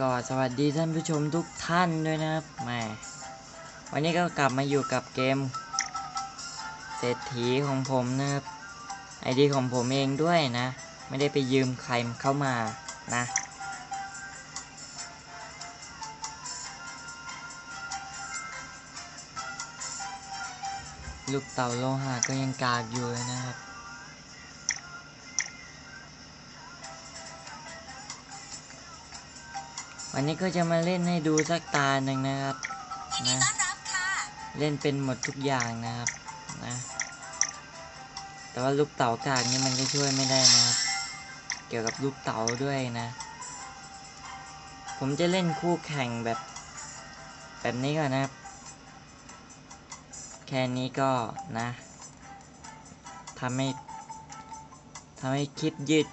ก็สวัสดีท่านผู้ชมทุกท่านด้วยนะครับแหมวันนี้ก็กลับมาอยู่กับเกม เศรษฐีของผมนะครับไอดีของผมเองด้วยนะ ไม่ได้ไปยืมใครเข้ามานะลูกเต่าโลหะก็ยังกากอยู่เลยนะครับ วันนี้ก็จะมาเล่นให้ดูสักตาหนึ่งนะครับนะต้อนรับค่ะเล่นเป็นหมดทุกอย่างนะครับนะแต่ว่าลูกเต๋ากากนี่มันก็ช่วยไม่ได้นะครับ เกี่ยวกับลูกเต๋าด้วยนะ ผมจะเล่นคู่แข่งแบบ แบบนี้ก่อนนะครับ แค่นี้ก็นะทำให้ทำให้คลิปยืด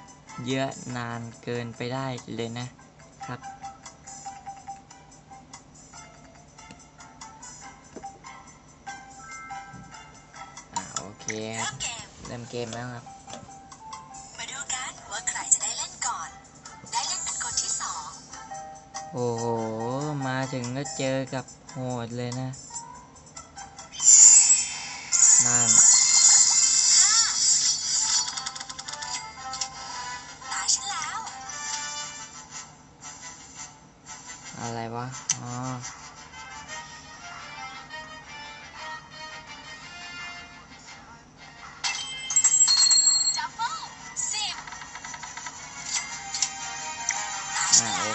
เยอะนานเกินไปได้เลยนะครับ เคคเริ่รับมเกมเริ่มเกมแล้วครับ มาดูกันว่าใครจะได้เล่นก่อน ได้เล่นเป็นคนที่สองโอ้โห มาถึงก็เจอกับโหดเลยนะ นั่นตาฉันแล้วอะไรวะ อ๋อ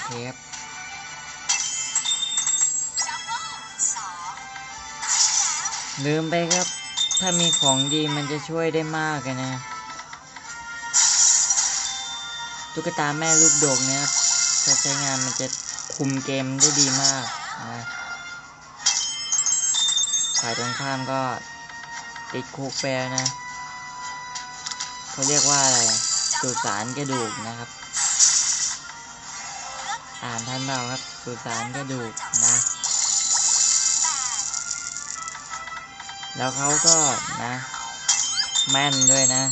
เครับลืมไปครับ ถ้ามีของดีมันจะช่วยได้มากเลยนะ ตุ๊กตาแม่ลูกดกเนะครับถ้าใช้งานมันจะคุมเกมได้ดีมากนะฝ่ายตรงข้ามก็ติดคุกไปแล้วนะ เขาเรียกว่าอะไรสุสานกระดูกนะครับ อ่านท่านเราครับสุสานกระดูกนะ แล้วเขาก็นะ แม่นด้วยนะ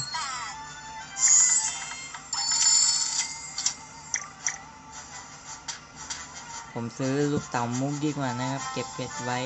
ผมซื้อลูกเต่ามุกดีกว่านะครับ เก็บเก็บไว้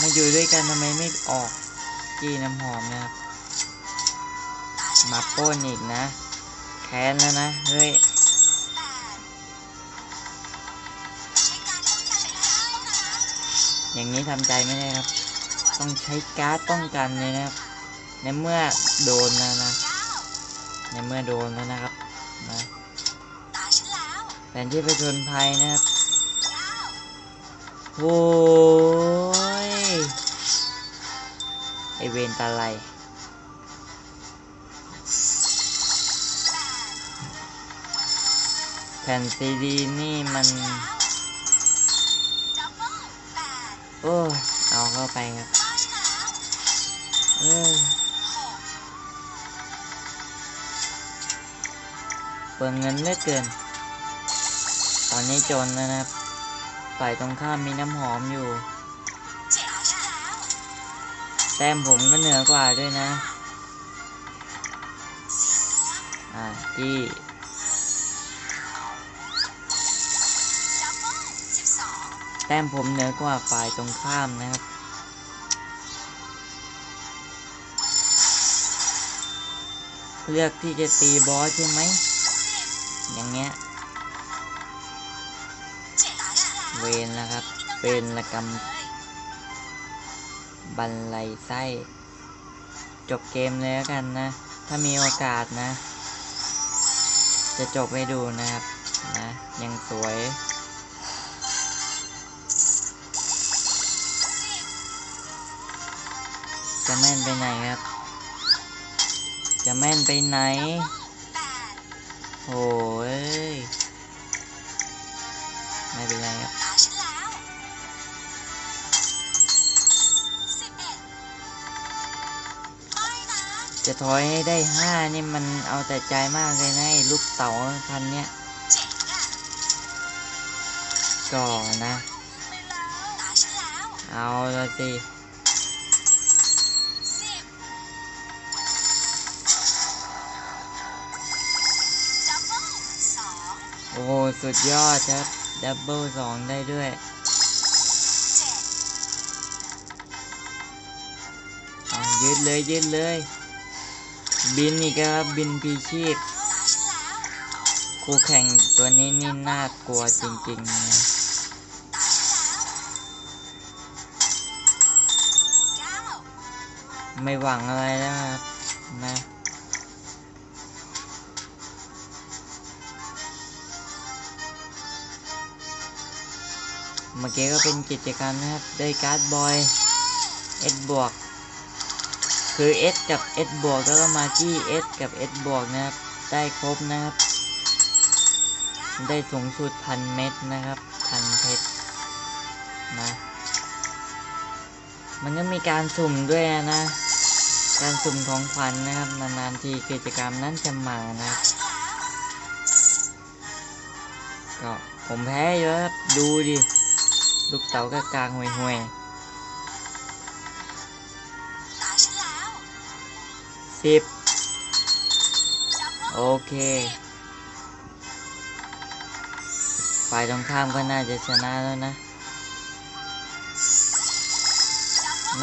มาอยู่ด้วยกันทำไมไม่ออกกี้น้ำหอมนะครับ มาป้นอีกนะแค้นแล้วนะ เฮ้ยอย่างนี้ทำใจไม่ได้ครับ ต้องใช้การ์ดป้องกันเลยนะครับ ในเมื่อโดนแล้วนะ ในเมื่อโดนแล้วนะครับนะแผนที่ผจญภัยนะครับโอ้ อเวนตาไลแผ่นซีดีนี่มันเบิลแปดโอ้เอาเข้าไปครับ เออเปลืองเงินเหลือเกิน ตอนนี้จนแล้วนะครับ ฝ่ายตรงข้ามมีน้ำหอมอยู่ ต้มผมก็เหนือกว่าด้วยนะ อ่าจี้แต้มผมเหนือกว่าฝ่ายตรงข้ามนะครับเลือกที่จะตีบอสใช่ไหม อย่างเงี้ยเจ็ดตาฉันแล้วนแล้วครับ เป็นละกรรม บันไลไส้ จบเกมเลยแล้วกันนะ ถ้ามีโอกาสนะ จะจบให้ดูนะครับนะยังสวยจะแม่นไปไหนครับ จะแม่นไปไหนโอ้ย ไม่เป็นไรครับ จะถอยให้ได้ห้านี่มันเอาแต่ใจมากเลยนะลูกเต๋าพันเนี้ยเจ๋งอะก็นะไปแล้วตาแล้วเอาละสิโอ้สุดยอดครับ ดับเบิลสองได้ด้วยเอายืดเลยยืดเลย บินอีกครับบินพีชีพคู่แข่งตัวนี้นี่น่ากลัวจริงๆนะไม่หวังอะไรแล้วครับนะเมื่อกี้ก็เป็นกิจกรรมนะครับ ได้การ์ดบอย S บวก คือ S กับ S บวกแล้วก็มากี้ S กับ S บวกนะครับ ได้ครบนะครับ ได้สูงสุดพันเม็ดนะครับพันเพชรนะ มันก็มีการสุ่มด้วยนะ การสุ่มของขวัญนะครับนานๆทีกิจกรรมนั้นจะมานะครับก็ผมแพ้เยอะครับดูดิ ลูกเต๋ากระกลางห่วยห่ สิบโอเคฝ่ายตรงข้ามก็น่าจะชนะแล้วนะ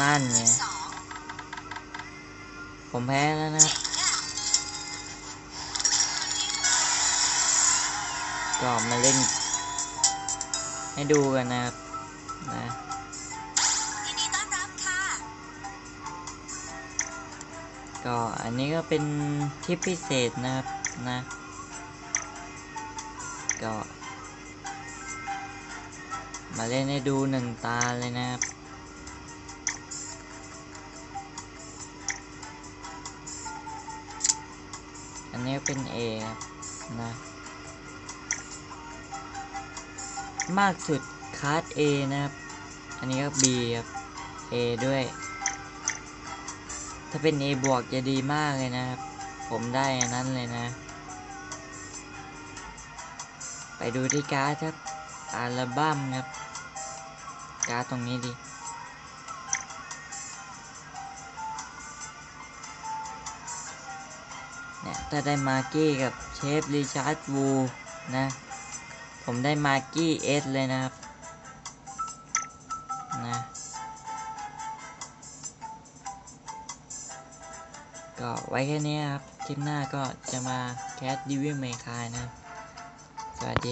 นั่นไง ผมแพ้แล้วนะเจ๋งอะก็มาเล่น ให้ดูกันนะครับนะ ก็อันนี้ก็เป็นทิปพิเศษนะครับนะก็มาเล่นให้ดูหนึ่งตาเลยนะครับอันนี้เป็น A ครับนะ มากสุดคาร์ด A นะครับ อันนี้ก็ B ครับ A ด้วย ถ้าเป็น A บวกจะดีมากเลยนะครับ ผมได้อันนั้นเลยนะ ไปดูที่การ์ดครับ อัลบั้มครับ การ์ดตรงนี้ดิเนี่ยถ้าได้มาร์กี้กับเชฟริชาร์ดวูนะ ผมได้มาร์กี้เอสเลยนะครับ ก็ไว้แค่นี้ครับ คลิปหน้าก็จะมาแคสดิวิเมคายนะครับ สวัสดี